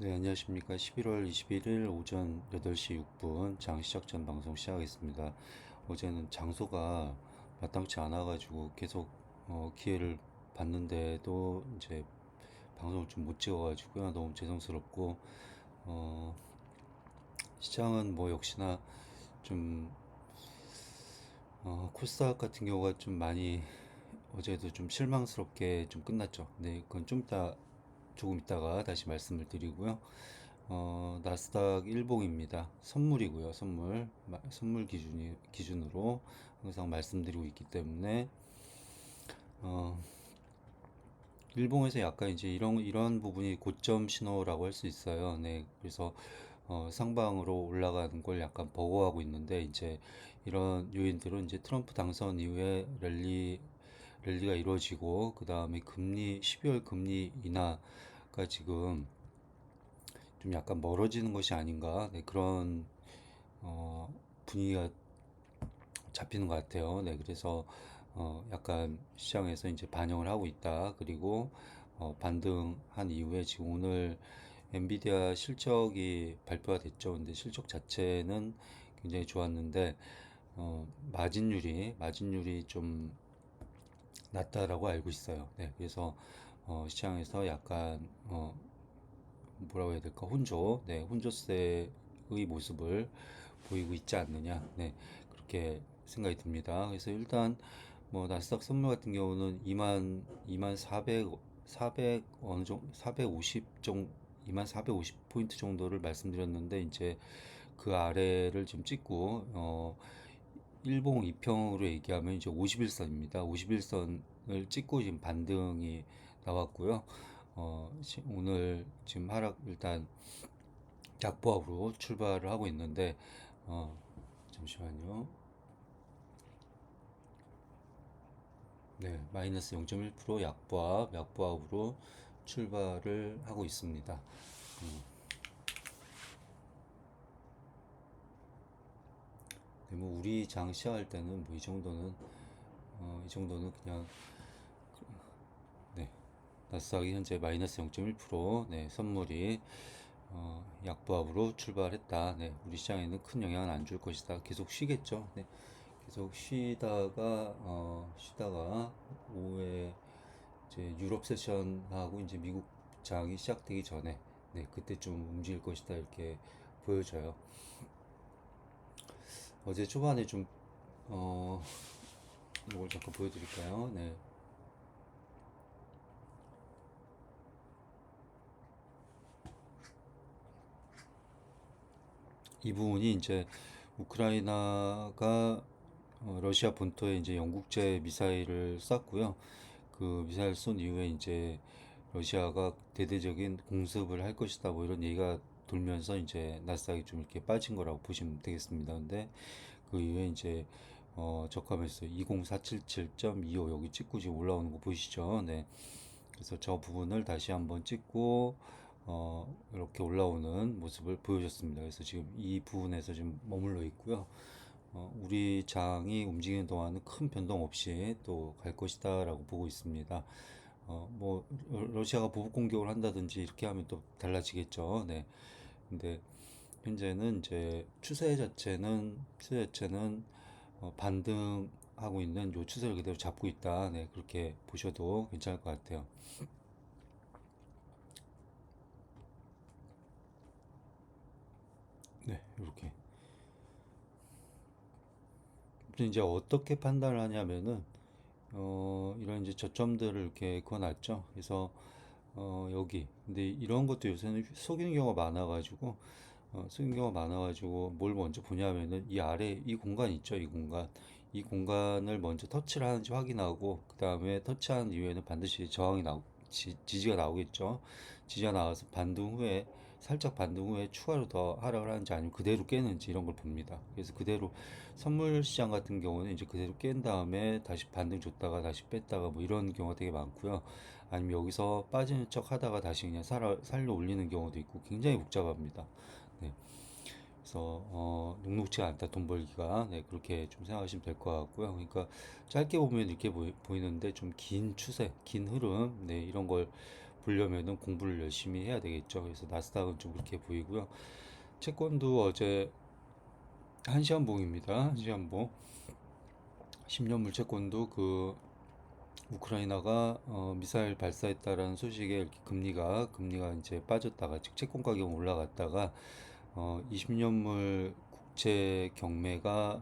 네, 안녕하십니까. 11월 21일 오전 8시 6분 장 시작 전 방송 시작하겠습니다. 어제는 장소가 마땅치 않아가지고 계속 어, 기회를 봤는데도 이제 방송을 좀 못 찍어가지고요. 너무 죄송스럽고, 어, 시장은 뭐 역시나 좀, 어, 코스닥 같은 경우가 좀 많이 어제도 좀 실망스럽게 좀 끝났죠. 네, 그건 좀 이따 조금 있다가 다시 말씀을 드리고요. 어, 나스닥 일봉입니다. 선물이고요. 선물. 마- 선물 기준이, 기준으로 항상 말씀드리고 있기 때문에, 어, 일봉에서 약간 이제 이런, 이런 부분이 고점 신호라고 할 수 있어요. 네. 그래서, 어, 상방으로 올라가는 걸 약간 버거워하고 있는데, 이제 이런 요인들은 이제 트럼프 당선 이후에 랠리, 랠리가 이루어지고, 그 다음에 금리, 12월 금리 인하 가 지금 좀 약간 멀어지는 것이 아닌가, 네, 그런, 어, 분위기가 잡히는 것 같아요. 네, 그래서 어, 약간 시장에서 이제 반영을 하고 있다. 그리고 어, 반등한 이후에 지금 오늘 엔비디아 실적이 발표가 됐죠. 근데 실적 자체는 굉장히 좋았는데 어, 마진율이 마진율이 좀 낮다라고 알고 있어요. 네, 그래서 어, 시장에서 약간 어, 뭐라고 해야 될까 혼조, 네, 혼조세의 모습을 보이고 있지 않느냐, 네, 그렇게 생각이 듭니다. 그래서 일단 뭐 나스닥 선물 같은 경우는 2만 2만 400 400 어느 정도 450 정도 2만 450 포인트 정도를 말씀드렸는데 이제 그 아래를 좀 찍고 어 일봉 이평으로 얘기하면 이제 51선입니다. 51선을 찍고 지금 반등이 나왔고요. 어, 지- 오늘 지금 하락 일단 약보합으로 출발을 하고 있는데 어, 잠시만요. 네, 마이너스 0.1% 약보합, 약보합으로 출발을 하고 있습니다. 네, 뭐 우리 장 시작할 때는 뭐 이 정도는 어, 이 정도는 그냥 네, 나스닥이 현재 마이너스 0.1% 네, 선물이 어, 약보합으로 출발했다. 네, 우리 시장에는 큰 영향은 안 줄 것이다. 계속 쉬겠죠. 네, 계속 쉬다가 어, 쉬다가 오후에 이제 유럽 세션하고 이제 미국 장이 시작되기 전에 네, 그때 좀 움직일 것이다 이렇게 보여져요. 어제 초반에 좀 어, 이걸 잠깐 보여드릴까요? 네. 이 부분이 이제 우크라이나가 어, 러시아 본토에 이제 영국제 미사일을 쐈고요. 그 미사일 쏜 이후에 이제 러시아가 대대적인 공습을 할 것이다 뭐 이런 얘기가 돌면서 이제 나스닥이 좀 이렇게 빠진 거라고 보시면 되겠습니다. 근데 그 이후에 이제 어 저가면서 20477.25 여기 찍고 지금 올라오는 거 보이시죠? 네. 그래서 저 부분을 다시 한번 찍고 어, 이렇게 올라오는 모습을 보여줬습니다. 그래서 지금 이 부분에서 지금 머물러 있고요. 어, 우리 장이 움직이는 동안은 큰 변동 없이 또 갈 것이다 라고 보고 있습니다. 어, 뭐 러- 러시아가 보복 공격을 한다든지 이렇게 하면 또 달라지겠죠. 네. 근데 현재는 이제 추세 자체는 추세 자체는 어, 반등하고 있는 요 추세를 그대로 잡고 있다. 네. 그렇게 보셔도 괜찮을 것 같아요. 네. 이렇게. 이제 어떻게 판단을 하냐면은 어, 이런 이제 저점들을 이렇게 그어놨죠. 그래서 어, 여기. 근데 이런 것도 요새는 속이는 경우가 많아가지고 어, 속이는 경우가 많아가지고 뭘 먼저 보냐면은 이 아래 이 공간 있죠. 이 공간. 이 공간을 먼저 터치를 하는지 확인하고 그 다음에 터치한 이후에는 반드시 저항이 나오, 지, 지지가 나오겠죠. 지지가 나와서 반등 후에 살짝 반등 후에 추가로 더 하락을 하는지 아니면 그대로 깨는지 이런 걸 봅니다. 그래서 그대로 선물 시장 같은 경우는 이제 그대로 깬 다음에 다시 반등 줬다가 다시 뺐다가 뭐 이런 경우가 되게 많고요. 아니면 여기서 빠지는 척 하다가 다시 그냥 살아, 살려 올리는 경우도 있고 굉장히 복잡합니다. 네. 그래서 어, 녹록지가 않다 돈 벌기가 네, 그렇게 좀 생각하시면 될 것 같고요. 그러니까 짧게 보면 이렇게 보이, 보이는데 좀 긴 추세, 긴 흐름, 네, 이런 걸 보려면은 공부를 열심히 해야 되겠죠. 그래서 나스닥은 좀 그렇게 보이고요. 채권도 어제 한시한봉입니다. 한시한봉 10년물 채권도 그 우크라이나가 어, 미사일 발사했다라는 소식에 이렇게 금리가 금리가 이제 빠졌다가 즉 채권 가격 올라갔다가 어, 20년물 국채 경매가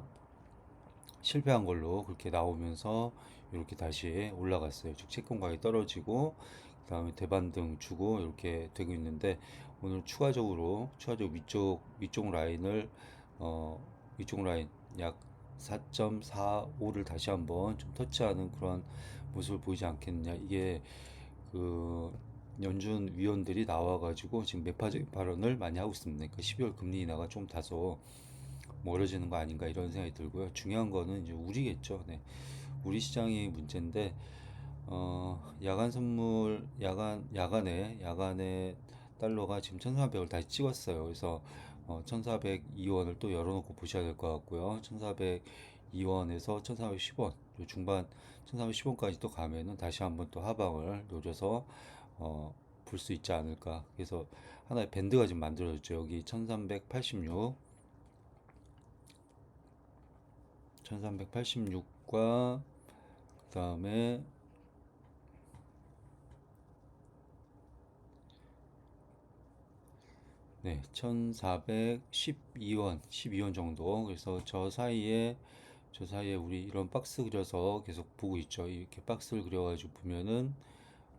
실패한 걸로 그렇게 나오면서 이렇게 다시 올라갔어요. 즉 채권 가격이 떨어지고 그 다음에 대반 등 주고 이렇게 되고 있는데 오늘 추가적으로 추가적 위쪽 위쪽 라인을 어, 위쪽 라인 약 4.45를 다시 한번 좀 터치하는 그런 모습을 보이지 않겠느냐. 이게 그 연준 위원들이 나와가지고 지금 매파적인 발언을 많이 하고 있습니다. 그러니까 12월 금리 인하가 좀 다소 멀어지는 거 아닌가 이런 생각이 들고요. 중요한 거는 이제 우리겠죠. 네. 우리 시장이 문제인데 어, 야간 선물 야간 야간에 야간에 달러가 지금 1,400을 다시 찍었어요. 그래서 어, 1,402원을 또 열어놓고 보셔야 될 것 같고요. 1,402원에서 1,410원 중반 1,410원까지 또 가면은 다시 한번 또 하방을 노려서 어, 볼 수 있지 않을까. 그래서 하나의 밴드가 지금 만들어졌죠. 여기 1386 1386과 그 다음에 네, 1412원, 12원 정도. 그래서 저 사이에 저 사이에 우리 이런 박스 그려서 계속 보고 있죠. 이렇게 박스를 그려 가지고 보면은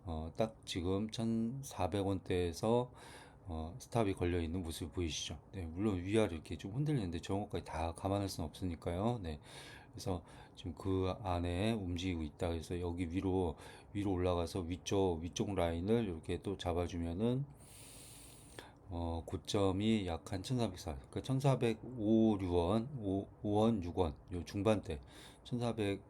어, 딱 지금 1,400원대에서 어, 스탑이 걸려 있는 모습 보이시죠? 네, 물론 위아래 이렇게 좀 흔들리는데 저런 것까지 다 감안할 수는 없으니까요. 네, 그래서 지금 그 안에 움직이고 있다. 그래서 여기 위로 위로 올라가서 위쪽 위쪽 라인을 이렇게 또 잡아주면은 어, 고점이 약 한 1404, 그러니까 1405, 6원, 5, 5원, 6원, 요 중반대, 1400,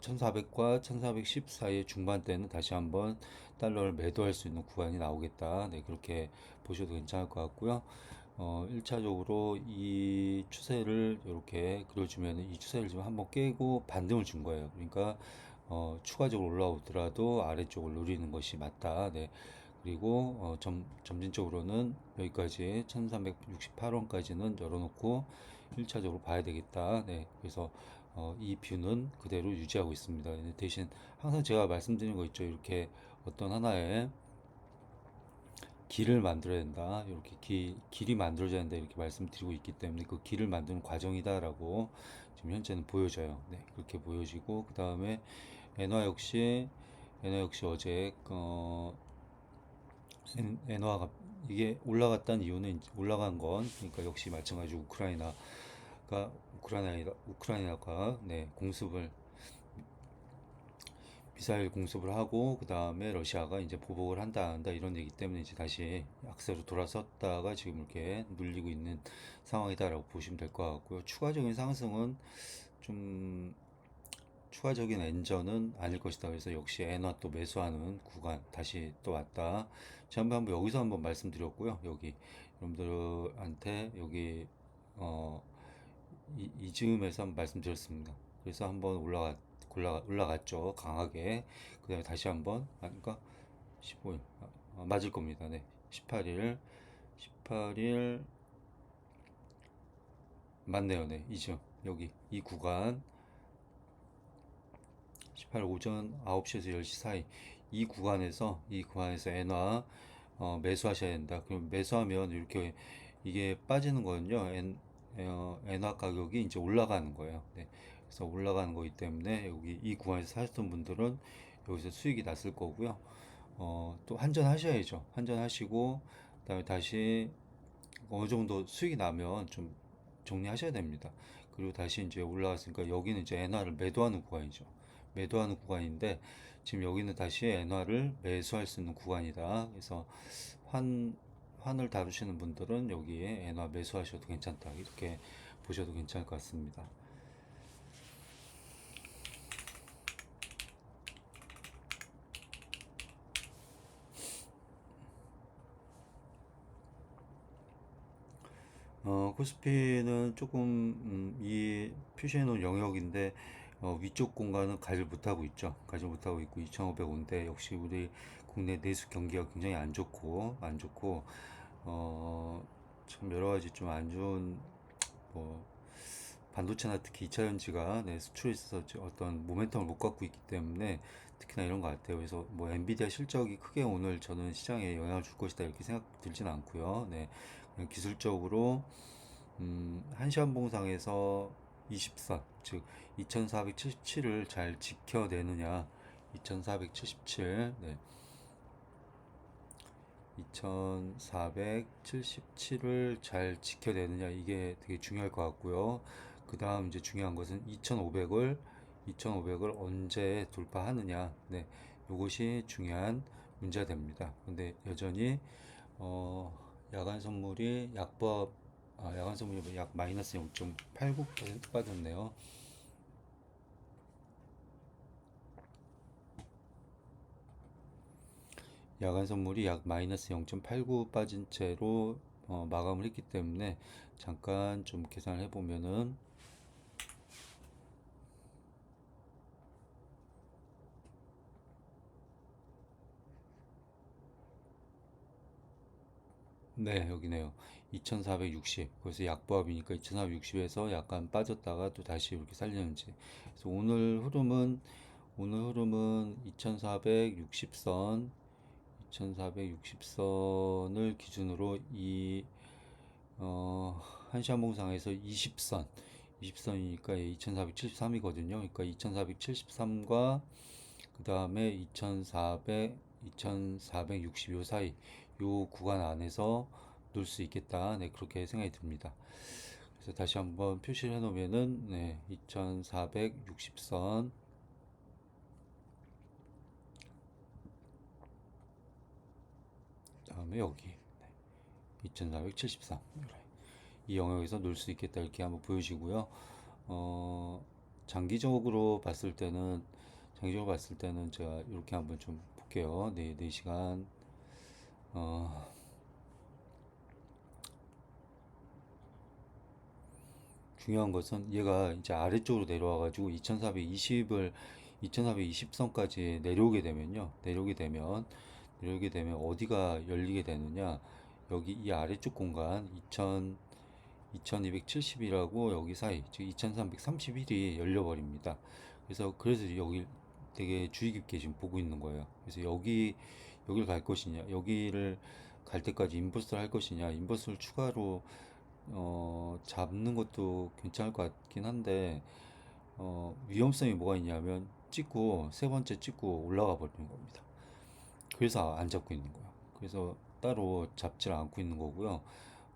1400과 1410 사이의 중반대는 다시 한번 달러를 매도할 수 있는 구간이 나오겠다. 네, 그렇게 보셔도 괜찮을 것 같고요. 어, 1차적으로 이 추세를 이렇게 그려주면 이 추세를 지금 한번 깨고 반등을 준 거예요. 그러니까 어, 추가적으로 올라오더라도 아래쪽을 노리는 것이 맞다. 네. 그리고 어, 점, 점진적으로는 여기까지 1368원까지는 열어놓고 1차적으로 봐야 되겠다. 네. 그래서 어, 이 뷰는 그대로 유지하고 있습니다. 근데 대신 항상 제가 말씀드린 거 있죠. 이렇게 어떤 하나의 길을 만들어야 된다. 이렇게 기, 길이 만들어져야 된다. 이렇게 말씀드리고 있기 때문에 그 길을 만드는 과정이다라고 지금 현재는 보여져요. 네. 그렇게 보여지고 그 다음에 엔화 역시 엔화 역시 어제 어, 엔- 엔화가 이게 올라갔다는 이유는 올라간 건 그러니까 역시 마찬가지로 우크라이나가 우크라이나 우크라이나가 네 공습을 미사일 공습을 하고 그 다음에 러시아가 이제 보복을 한다 한다 이런 얘기 때문에 이제 다시 약세로 돌아섰다가 지금 이렇게 눌리고 있는 상황이다라고 보시면 될 것 같고요. 추가적인 상승은 좀 추가적인 엔저는 아닐 것이다. 그래서 역시 엔화 또 매수하는 구간 다시 또 왔다. 지난번 여기서 한번 말씀드렸고요. 여기 여러분들한테 여기 어 이, 이 즈음에서 한번 말씀드렸습니다. 그래서 한번 올라가 올라가 올라갔죠. 강하게. 그 다음에 다시 한번 아, 그러니까 15일 아, 맞을 겁니다. 네. 18일 18일 맞네요. 네. 이죠. 여기 이 구간 18 오전 9시에서 10시 사이 이 구간에서 이 구간에서 엔화 어, 매수하셔야 된다. 그럼 매수하면 이렇게 이게 빠지는 거는요. 엔, 어, 엔화 가격이 이제 올라가는 거예요. 네. 그래서 올라가는 거기 때문에 여기 이 구간에서 사셨던 분들은 여기서 수익이 났을 거고요. 어, 또 한전 하셔야죠. 한전 하시고 그다음에 다시 어느 정도 수익이 나면 좀 정리하셔야 됩니다. 그리고 다시 이제 올라갔으니까 여기는 이제 엔화를 매도하는 구간이죠. 매도하는 구간인데 지금 여기는 다시 엔화를 매수할 수 있는 구간이다. 그래서 환 환을 다루시는 분들은 여기에 엔화 매수하셔도 괜찮다. 이렇게 보셔도 괜찮을 것 같습니다. 어, 코스피는 조금 음, 이 표시해 놓은 영역인데 어, 위쪽 공간은 가지 못하고 있죠. 가지 못하고 있고 2,500원대 역시 우리 국내 내수 경기가 굉장히 안 좋고 안 좋고 어, 참 여러 가지 좀 안 좋은 뭐 반도체나 특히 2차 전지가 네, 수출에 있어서 저- 어떤 모멘텀을 못 갖고 있기 때문에 특히나 이런 것 같아요. 그래서 뭐 엔비디아 실적이 크게 오늘 저는 시장에 영향을 줄 것이다 이렇게 생각 들진 않고요. 네, 기술적으로 음, 한시간 봉상에서 20선, 즉 2477을 잘 지켜내느냐, 2477, 네, 2477을 잘 지켜내느냐? 이게 되게 중요할 것 같고요. 그 다음 이제 중요한 것은 2500을 2500을 언제 돌파하느냐, 네, 이것이 중요한 문제가 됩니다. 근데 여전히 어, 야간 선물이 약법 아, 야간 선물이 약 마이너스 0.89% 빠졌네요. 야간 선물이 약 마이너스 0.89 빠진 채로 어, 마감을 했기 때문에 잠깐 좀 계산을 해보면은 네, 여기네요. 2460. 그래서 약보합이니까 2460에서 약간 빠졌다가 또 다시 이렇게 살리는지. 그래서 오늘 흐름은 오늘 흐름은 2460선 2460선을 기준으로 이 어, 한시한봉상에서 20선 20선이니까 2473이거든요. 그러니까 2473과 그 다음에 2400, 2460요 사이 요 구간 안에서 놀수 있겠다. 네, 그렇게 생각이 듭니다. 그래서 다시 한번 표시를 해 놓으면은 네, 2460선 다음에 여기 네, 2473. 이 영역에서 놀수 있겠다 이렇게 한번 보여지고요. 어, 장기적으로 봤을 때는 장기적으로 봤을 때는 제가 이렇게 한번 좀 볼게요. 네, 4시간 어, 중요한 것은 얘가 이제 아래쪽으로 내려와 가지고 2420을 2420선까지 내려오게 되면요. 내려오게 되면 내려오게 되면 어디가 열리게 되느냐? 여기 이 아래쪽 공간 2000 2270이라고 여기 사이, 즉 2331이 열려 버립니다. 그래서 그래서 여기 되게 주의 깊게 지금 보고 있는 거예요. 그래서 여기 여기를 갈 것이냐, 여기를 갈 때까지 인버스를 할 것이냐, 인버스를 추가로 어, 잡는 것도 괜찮을 것 같긴 한데 어, 위험성이 뭐가 있냐면 찍고 세 번째 찍고 올라가 버리는 겁니다. 그래서 안 잡고 있는 거예요. 그래서 따로 잡질 않고 있는 거고요.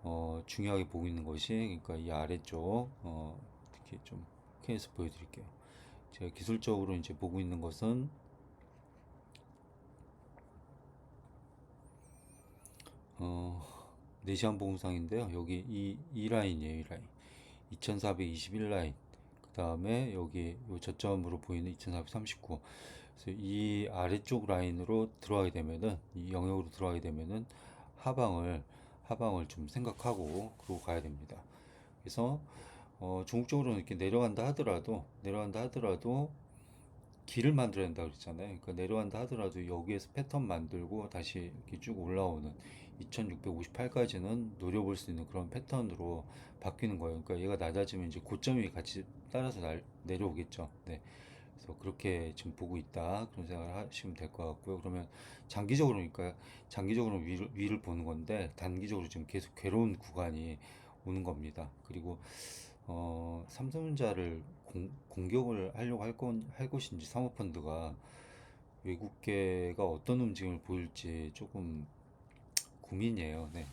어, 중요하게 보고 있는 것이 그러니까 이 아래쪽 어, 특히 좀 케이스 보여드릴게요. 제가 기술적으로 이제 보고 있는 것은 어, 4시간 보험상인데요. 여기 이, 이 라인이에요, 이 라인. 2421 라인. 그 다음에 여기 요 저점으로 보이는 2439. 그래서 이 아래쪽 라인으로 들어가게 되면은, 이 영역으로 들어가게 되면은 하방을, 하방을 좀 생각하고 그러고 가야 됩니다. 그래서, 어, 중국적으로는 이렇게 내려간다 하더라도, 내려간다 하더라도 길을 만들어야 된다고 그랬잖아요. 그러니까 내려간다 하더라도 여기에서 패턴 만들고 다시 이렇게 쭉 올라오는 2658까지는 노려볼 수 있는 그런 패턴으로 바뀌는 거예요. 그러니까 얘가 낮아지면 이제 고점이 같이 따라서 날, 내려오겠죠. 네. 그래서 그렇게 지금 보고 있다. 그런 생각을 하시면 될 것 같고요. 그러면 장기적으로 그러니까 장기적으로 위를, 위를 보는 건데 단기적으로 지금 계속 괴로운 구간이 오는 겁니다. 그리고 어, 삼성전자를 공, 공격을 하려고 할 건, 할 것인지 사모펀드가 외국계가 어떤 움직임을 보일지 조금 고민이에요. 네.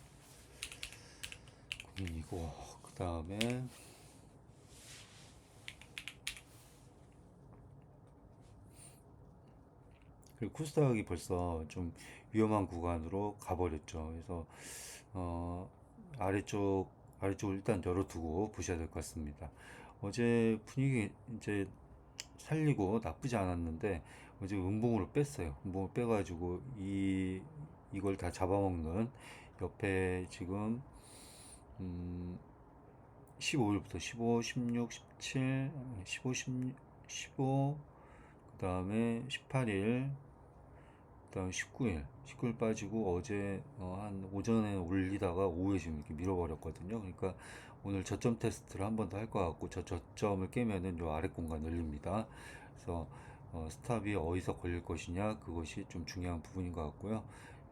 고민이고, 그 다음에, 그리고 코스닥이 벌써 좀 위험한 구간으로 가버렸죠. 그래서, 어, 아래쪽, 아래쪽을 일단 열어두고 보셔야 될 것 같습니다. 어제 분위기 이제 살리고 나쁘지 않았는데, 어제 음봉으로 뺐어요. 음봉을 빼가지고, 이, 이걸 다 잡아먹는 옆에 지금, 음, 15일부터 15, 16, 17, 15, 16, 15, 그 다음에 18일, 그 그다음 19일, 19일 빠지고 어제 어, 한 오전에 올리다가 오후에 지금 이렇게 밀어버렸거든요. 그러니까 오늘 저점 테스트를 한 번 더 할 것 같고 저 저점을 깨면은 요 아래 공간 열립니다. 그래서 어, 스탑이 어디서 걸릴 것이냐 그것이 좀 중요한 부분인 것 같고요.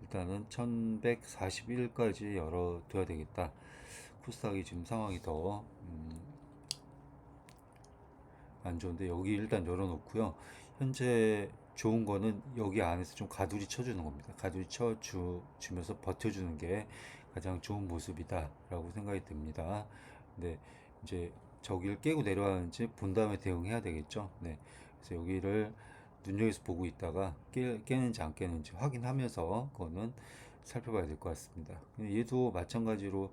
일단은 1141까지 열어둬야 되겠다. 코스닥이 지금 상황이 더 음, 안 좋은데 여기 일단 열어놓고요. 현재 좋은 거는 여기 안에서 좀 가두리 쳐주는 겁니다. 가두리 쳐주, 주면서 버텨주는 게 가장 좋은 모습이다라고 생각이 듭니다. 근데 이제 저기를 깨고 내려가는지 본 다음에 대응해야 되겠죠. 네. 그래서 여기를 눈여겨서 보고 있다가 깨, 깨는지 안 깨는지 확인하면서 그거는 살펴봐야 될 것 같습니다. 얘도 마찬가지로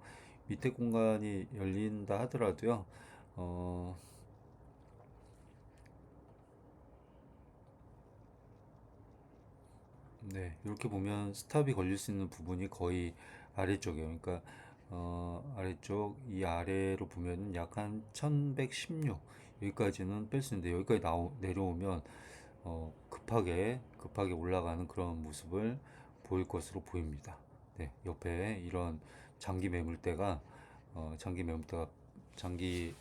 밑에 공간이 열린다 하더라도요. 어, 네, 이렇게 보면 스탑이 걸릴 수 있는 부분이 거의 아래쪽이에요. 그러니까 어, 아래쪽 이 아래로 보면은 약한 1116 여기까지는 뺄 수 있는데 여기까지 나오, 내려오면 어, 급하게 급하게 올라가는 그런 모습을 보일 것으로 보입니다. 네, 옆에 이런 장기 매물대가 어, 장기 매물대가 장기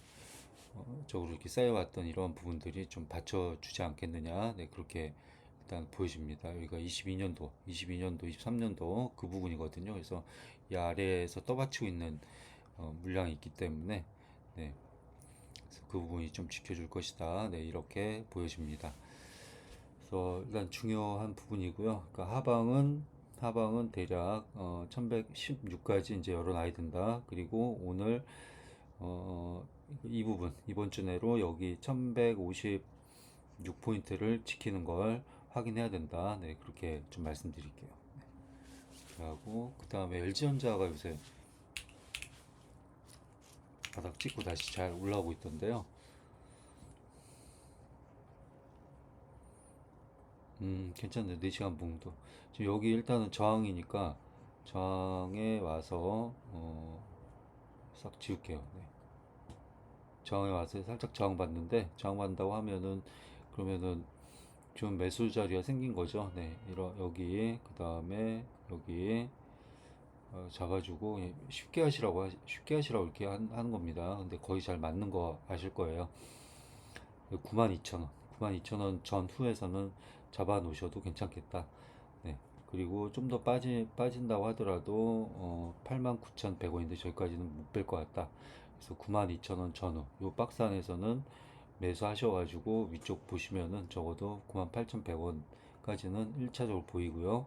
어, 쪽으로 이렇게 쌓여왔던 이런 부분들이 좀 받쳐주지 않겠느냐. 네, 그렇게 일단 보여집니다. 여기가 22년도, 22년도, 23년도 그 부분이거든요. 그래서 이 아래에서 떠받치고 있는 어, 물량이 있기 때문에 네, 그래서 그 부분이 좀 지켜줄 것이다. 네, 이렇게 보여집니다. 그래서 일단 중요한 부분이고요. 그러니까 하방은 하방은 대략 어, 1116까지 이제 열어놔야 된다. 그리고 오늘 어, 이 부분 이번 주 내로 여기 1156 포인트를 지키는 걸 확인해야 된다. 네, 그렇게 좀 말씀드릴게요. 네. 하고 그 다음에 LG전자가 요새 바닥 찍고 다시 잘 올라오고 있던데요. 음, 괜찮네. 4시간 봉도. 지금 여기 일단은 저항이니까 저항에 와서 어, 싹 지울게요. 네. 저항에 와서 살짝 저항 받는데 저항 받는다고 하면은 그러면은 좀 매수 자리가 생긴 거죠. 네, 이러 여기 그 다음에 여기 어, 잡아주고 예, 쉽게 하시라고 하, 쉽게 하시라고 이렇게 한, 하는 겁니다. 근데 거의 잘 맞는 거 아실 거예요. 92,000원, 92,000원 전후에서는 잡아 놓으셔도 괜찮겠다. 네, 그리고 좀 더 빠지 빠진다고 하더라도 어, 89,100원인데 저기까지는 못 뺄 것 같다. 그래서 92,000원 전후 요 박스 안에서는 매수하셔가지고 위쪽 보시면은 적어도 98,100원까지는 1차적으로 보이고요.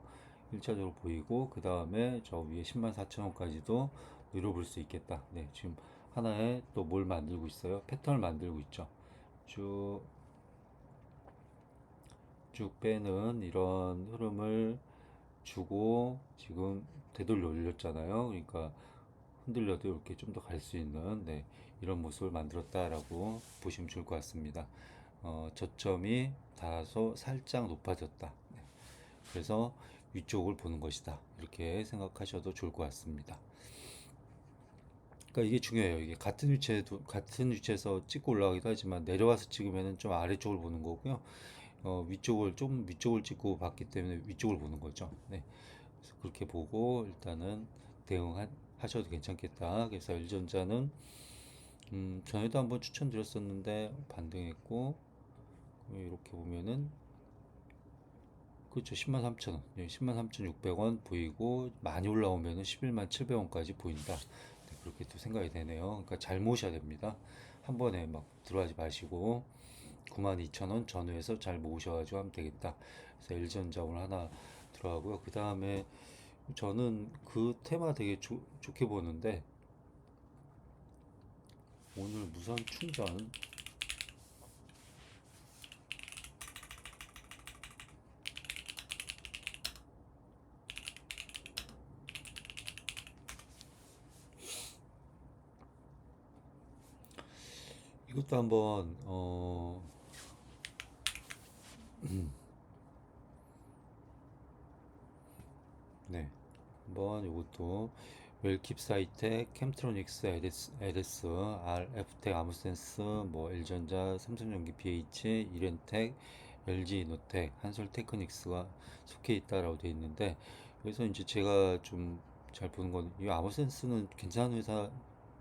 1차적으로 보이고 그 다음에 저 위에 104,000원까지도 노려볼 수 있겠다. 네, 지금 하나에 또뭘 만들고 있어요? 패턴을 만들고 있죠. 쭉, 쭉 빼는 이런 흐름을 주고 지금 되돌려 올렸잖아요. 그러니까 흔들려도 이렇게 좀 더 갈 수 있는 네, 이런 모습을 만들었다라고 보시면 좋을 것 같습니다. 어, 저점이 다소 살짝 높아졌다. 네. 그래서 위쪽을 보는 것이다. 이렇게 생각하셔도 좋을 것 같습니다. 그러니까 이게 중요해요. 이게 같은 위치에도 같은 위치에서 찍고 올라가기도 하지만 내려와서 찍으면은 좀 아래쪽을 보는 거고요. 어, 위쪽을 좀 위쪽을 찍고 봤기 때문에 위쪽을 보는 거죠. 네. 그래서 그렇게 보고 일단은 대응하셔도 괜찮겠다. 그래서 일전자는 음, 전에도 한번 추천드렸었는데 반등했고 이렇게 보면은 그렇죠. 10만 3천 원. 10만 3,600원 보이고 많이 올라오면은 11만 700원까지 보인다. 네, 그렇게 또 생각이 되네요. 그러니까 잘 모셔야 됩니다. 한 번에 막 들어가지 마시고 92,000원 전후에서 잘 모으셔가지고 하면 되겠다. 그래서 LG전자 오늘 하나 들어가고요. 그 다음에 저는 그 테마 되게 조, 좋게 보는데 오늘 무선 충전 이것도 한번 어 네. 한번 이것도 웰킵 사이텍, 캠트로닉스, 에데스, 에데스, RF텍, 아무센스, 뭐 엘전자, 삼성전기, BH, 이렌텍, LG노텍, 한솔테크닉스가 속해 있다라고 되어 있는데 여기서 이제 제가 좀 잘 보는 건 이 아모센스는 괜찮은 회사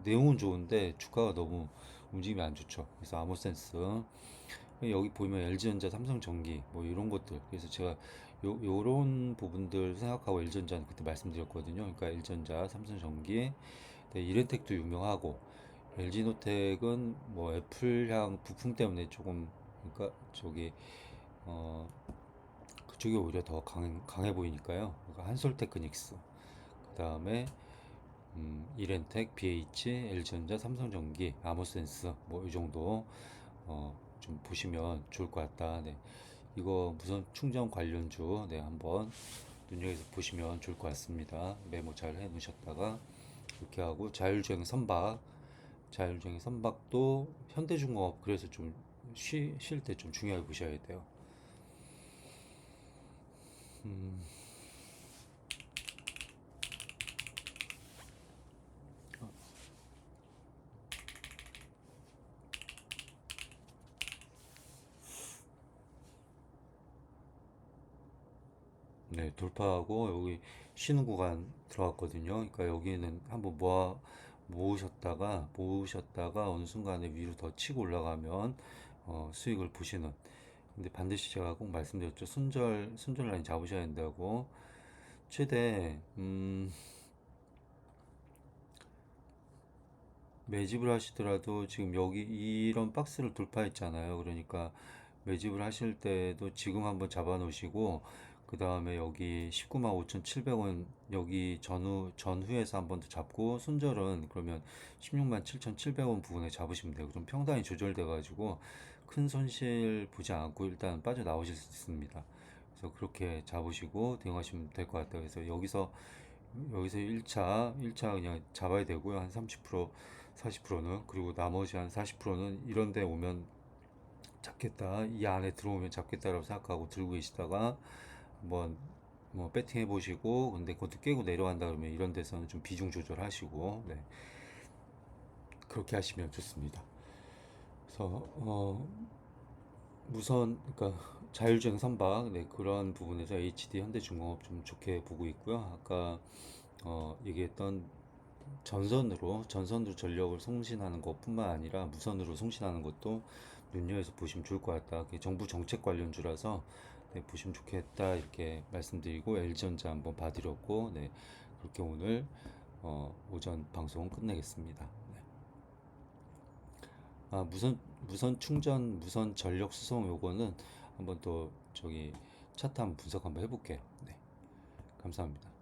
내용은 좋은데 주가가 너무 움직임이 안 좋죠. 그래서 아모센스 여기 보면 LG전자, 삼성전기 뭐 이런 것들 그래서 제가 요 요런 부분들 생각하고 LG전자는 그때 말씀드렸거든요. 그러니까 LG전자, 삼성전기, 네, 이렌텍도 유명하고 LG노텍은 뭐 애플향 부품 때문에 조금 그러니까 저기 어 그쪽이 오히려 더 강, 강해 보이니까요. 그러니까 한솔테크닉스 그 다음에 음, 이렌텍, BH, LG전자, 삼성전기, 아모센스 뭐 이 정도 어, 좀 보시면 좋을 것 같다. 네. 이거 무선 충전 관련주 네, 한번 눈여겨서 보시면 좋을 것 같습니다. 메모 잘 해 놓으셨다가 이렇게 하고 자율주행 선박 자율주행 선박도 현대중공업 그래서 좀 쉴 때 좀 중요하게 보셔야 돼요. 음, 돌파하고 여기 쉬는 구간 들어갔거든요. 그러니까 여기는 한번 모아 모으셨다가 모으셨다가 어느 순간에 위로 더 치고 올라가면 어, 수익을 보시는. 근데 반드시 제가 꼭 말씀드렸죠. 순절 순절 라인 잡으셔야 된다고. 최대 음, 매집을 하시더라도 지금 여기 이런 박스를 돌파했잖아요. 그러니까 매집을 하실 때도 지금 한번 잡아 놓으시고 그 다음에 여기 19만 5,700원 여기 전후 전후에서 한 번 더 잡고 손절은 그러면 16만 7,700원 부분에 잡으시면 돼요. 그럼 평단이 조절돼 가지고 큰 손실 보지 않고 일단 빠져나오실 수 있습니다. 그래서 그렇게 잡으시고 대응하시면 될 것 같아요. 그래서 여기서 여기서 1차 1차 그냥 잡아야 되고요. 한 30% 40%는 그리고 나머지 한 40%는 이런 데 오면 잡겠다. 이 안에 들어오면 잡겠다라고 생각하고 들고 계시다가 한번 뭐 배팅 해 보시고 근데 그것도 깨고 내려간다 그러면 이런 데서는 좀 비중 조절하시고 네. 그렇게 하시면 좋습니다. 그래서 어 무선 그러니까 자율주행 선박 네 그런 부분에서 HD 현대중공업 좀 좋게 보고 있고요. 아까 어 얘기했던 전선으로 전선으로 전력을 송신하는 것뿐만 아니라 무선으로 송신하는 것도 눈여겨서 보시면 좋을 것 같다. 정부 정책 관련주라서 네, 보시면 좋겠다 이렇게 말씀드리고 LG전자 한번 봐드렸고 네, 그렇게 오늘 어, 오전 방송 끝내겠습니다. 네. 아, 무선 무선 충전 무선 전력 수송 요거는 한번 또 저기 차트 한번 분석 한번 해볼게요. 네, 감사합니다.